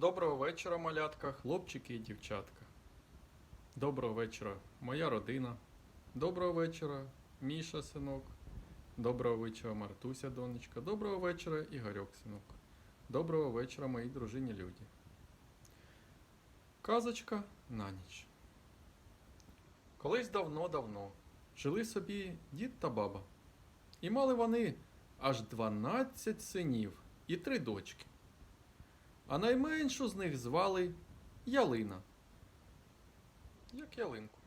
Доброго вечора, малятка, хлопчики і дівчатка. Доброго вечора, моя родина. Доброго вечора, Міша, синок. Доброго вечора, Мартуся, донечка. Доброго вечора, Ігорьок, синок. Доброго вечора, мої дружині люди. Казочка на ніч. Колись давно-давно жили собі дід та баба. І мали вони аж 12 синів і три дочки а найменшу з них звали Ялина. Як ялинку.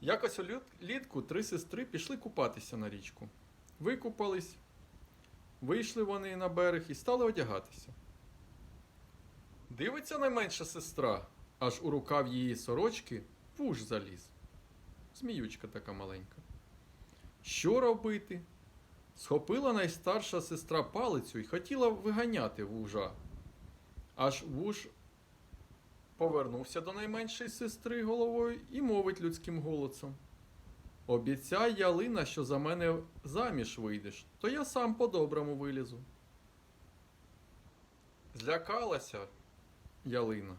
Якось улітку три сестри пішли купатися на річку. Викупались, вийшли вони на берег і стали одягатися. Дивиться найменша сестра, аж у рукав її сорочки вуж заліз. Зміючка така маленька. Що робити? Схопила найстарша сестра палицю і хотіла виганяти вужа. Аж вуж повернувся до найменшої сестри головою і мовить людським голосом. Обіцяй, Ялина, що за мене заміж вийдеш, то я сам по-доброму вилізу. Злякалася Ялина,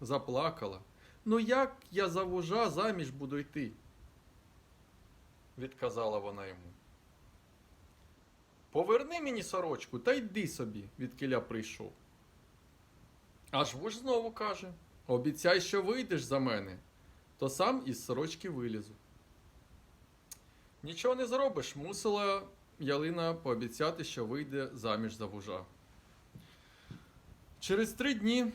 заплакала. Ну як я за вужа заміж буду йти? відказала вона йому. Поверни мені сорочку та йди собі, відкиля прийшов. Аж вуж знову каже: Обіцяй, що вийдеш за мене, то сам із сорочки вилізу. Нічого не зробиш, мусила Ялина пообіцяти, що вийде заміж за вужа. Через три дні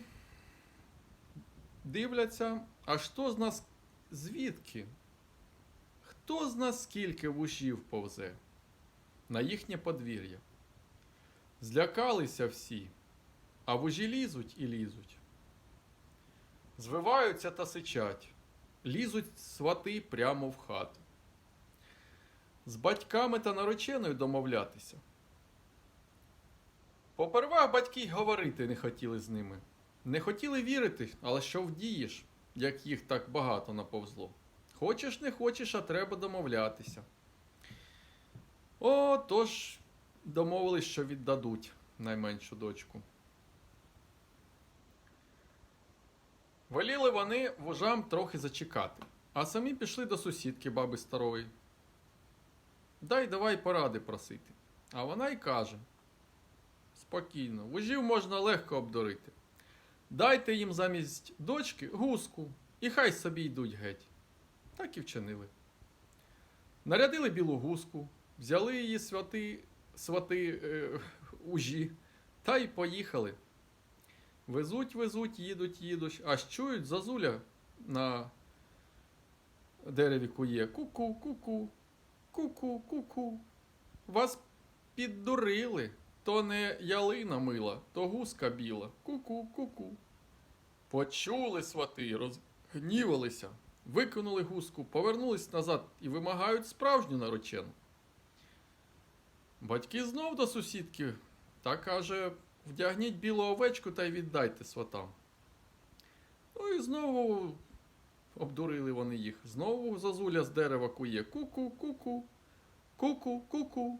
дивляться, а хто з нас звідки? Хто з нас скільки вужів повзе? На їхнє подвір'я. Злякалися всі, а вужі лізуть і лізуть. Звиваються та сичать, лізуть свати прямо в хату. З батьками та нареченою домовлятися. Попервах батьки й говорити не хотіли з ними. Не хотіли вірити, але що вдієш, як їх так багато наповзло. Хочеш, не хочеш, а треба домовлятися. О, тож домовились, що віддадуть найменшу дочку. Веліли вони вужам трохи зачекати, а самі пішли до сусідки баби старої. Дай давай поради просити. А вона й каже: Спокійно, вужів можна легко обдурити. Дайте їм замість дочки гуску, і хай собі йдуть геть. Так і вчинили. Нарядили білу гуску, взяли її свати, свати е, ужі та й поїхали. Везуть, везуть, їдуть, їдуть, аж чують зазуля на дереві кує. Ку-ку, ку-ку, ку-ку, ку-ку. Вас піддурили. То не ялина мила, то гуска біла. Ку-ку, ку-ку. Почули свати, розгнівалися, викинули гуску, повернулись назад і вимагають справжню наречену. Батьки знов до сусідки та каже: вдягніть білу овечку та й віддайте сватам. Ну і знову обдурили вони їх. Знову зазуля з дерева кує. Ку-ку, ку-ку, ку-ку, ку-ку.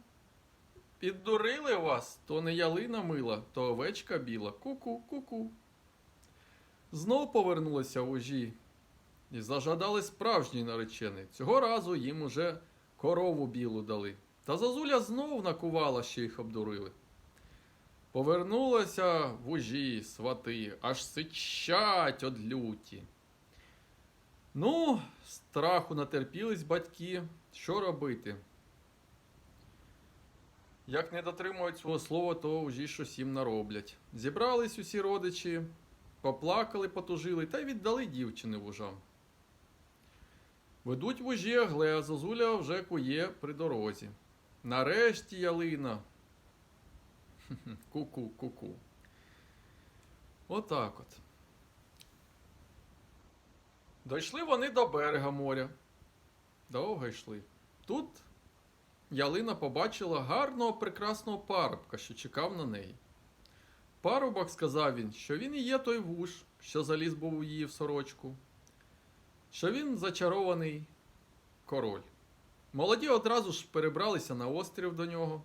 Піддурили вас, то не ялина мила, то овечка біла. Ку-ку, ку-ку. Знов повернулися вожі і зажадали справжній наречений. Цього разу їм уже корову білу дали. Та зазуля знов накувала, що їх обдурили. Повернулися вужі, свати, аж сичать од люті. Ну, страху натерпілись батьки, що робити? Як не дотримують свого слова, то вужі щось їм нароблять. Зібрались усі родичі, поплакали, потужили та й віддали дівчини вужам. Ведуть вужі а зозуля вже кує при дорозі. Нарешті ялина. Ку-ку, ку-ку. Отак от. Дійшли вони до берега моря. Довго йшли. Тут ялина побачила гарного прекрасного парубка, що чекав на неї. Парубок сказав він, що він і є той вуж, що заліз був у її в сорочку, що він зачарований король. Молоді одразу ж перебралися на острів до нього,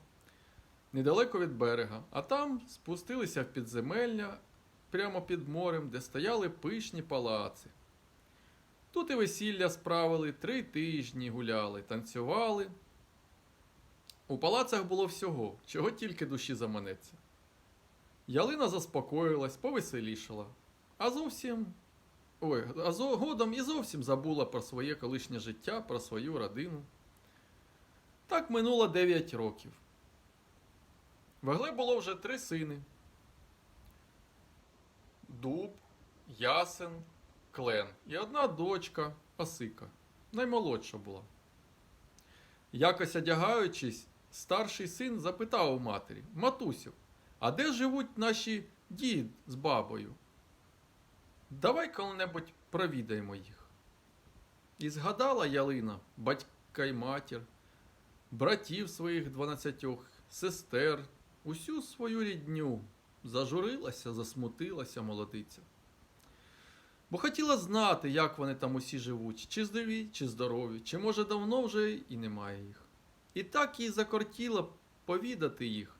недалеко від берега, а там спустилися в підземелля прямо під морем, де стояли пишні палаци. Тут і весілля справили, три тижні гуляли, танцювали. У палацах було всього, чого тільки душі заманеться. Ялина заспокоїлась, повеселішала, а зовсім. Ой, а згодом і зовсім забула про своє колишнє життя, про свою родину. Так минуло 9 років. В Егле було вже три сини: Дуб, Ясен, Клен і одна дочка Осика, наймолодша була. Якось одягаючись, старший син запитав у матері: Матусю, а де живуть наші дід з бабою? Давай коли-небудь провідаємо їх. І згадала Ялина батька й матір, братів своїх дванадцятьох, сестер, усю свою рідню. Зажурилася, засмутилася молодиця. Бо хотіла знати, як вони там усі живуть, чи здорові, чи здорові, чи може давно вже і немає їх. І так їй закортіло повідати їх.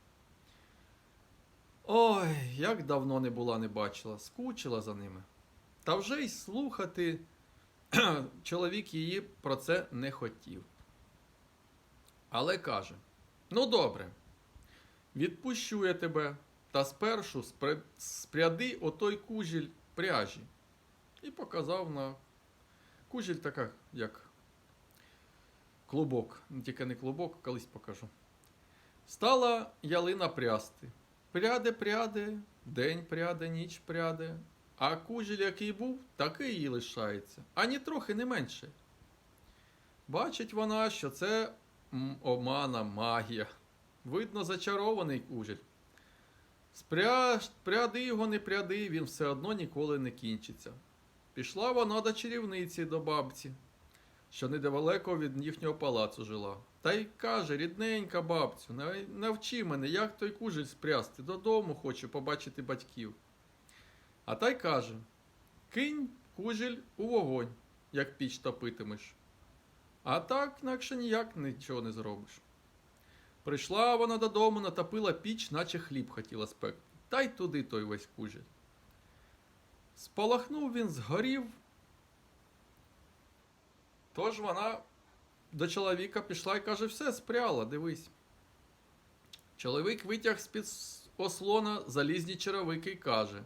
Ой, як давно не була, не бачила, скучила за ними. Та вже й слухати чоловік її про це не хотів. Але каже: Ну добре, відпущу я тебе, та спершу спряди отой кужіль пряжі. І показав на кужіль така, як клубок. Ну, Тільки не клубок, колись покажу. Стала ялина прясти. Пряде, пряде, день пряде, ніч пряде. А кужіль, який був, такий і лишається, ані трохи не менше. Бачить вона, що це омана магія. Видно, зачарований кужіль. Спряж, пряди його, не пряди, він все одно ніколи не кінчиться. Пішла вона до чарівниці, до бабці, що недалеко від їхнього палацу жила. Та й каже, рідненька бабцю, навчи мене, як той кужель спрясти, додому хочу побачити батьків. А та й каже: кинь кужель у вогонь, як піч топитимеш. А так, інакше ніяк нічого не зробиш. Прийшла вона додому, натопила піч, наче хліб хотіла спекти. Та й туди той весь кужель. Спалахнув він, згорів. Тож вона до чоловіка пішла і каже: все, спряла, дивись. Чоловік витяг з-під ослона залізні черевики і каже: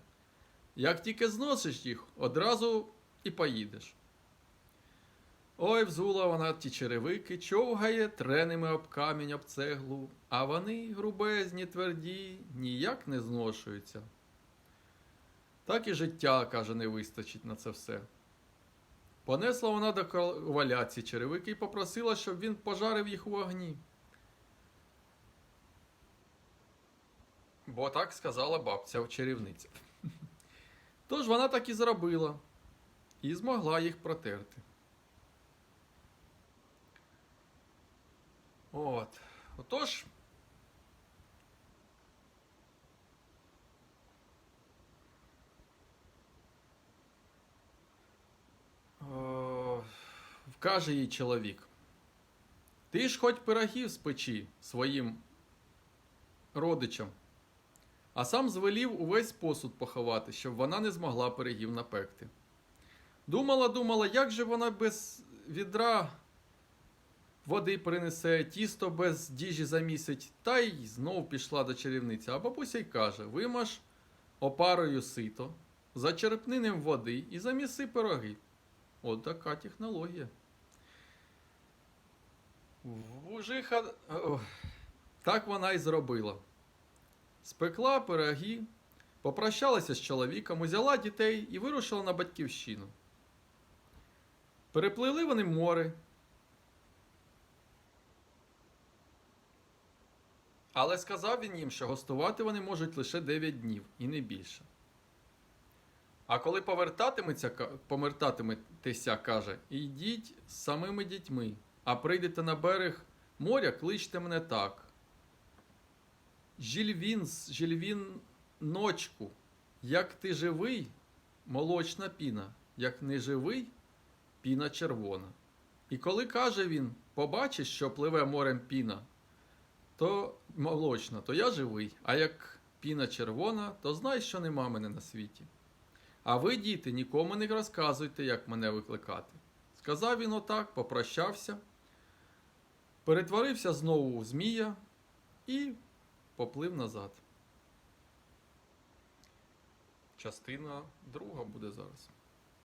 Як тільки зносиш їх, одразу і поїдеш. Ой, взула вона ті черевики, човгає треними об камінь об цеглу, а вони, грубезні, тверді, ніяк не зношуються. Так і життя, каже, не вистачить на це все. Понесла вона до коваля ці черевики і попросила, щоб він пожарив їх у вогні. Бо так сказала бабця в чарівниця. Тож вона так і зробила і змогла їх протерти. От. Отож. О, Вкаже їй чоловік. Ти ж хоч пирогів спечи своїм родичам, а сам звелів увесь посуд поховати, щоб вона не змогла пирогів напекти. Думала, думала, як же вона без відра води принесе, тісто без діжі замісить, та й знов пішла до чарівниці. А бабуся й каже: вимаж опарою сито, зачерпни ним води і заміси пироги. От така технологія. Вужиха. Так вона й зробила. Спекла пироги, попрощалася з чоловіком, узяла дітей і вирушила на батьківщину. Перепливли вони море. Але сказав він їм, що гостувати вони можуть лише 9 днів і не більше. А коли повертатиметеся, каже, йдіть з самими дітьми, а прийдете на берег моря, кличте мене так. Жільвін, жільвін ночку, як ти живий, молочна піна, як не живий, піна червона. І коли каже він, побачиш, що пливе морем піна, то молочна, то я живий. А як піна червона, то знай, що нема мене на світі. А ви, діти, нікому не розказуйте, як мене викликати. Сказав він отак, попрощався, перетворився знову у змія і поплив назад. Частина друга буде зараз.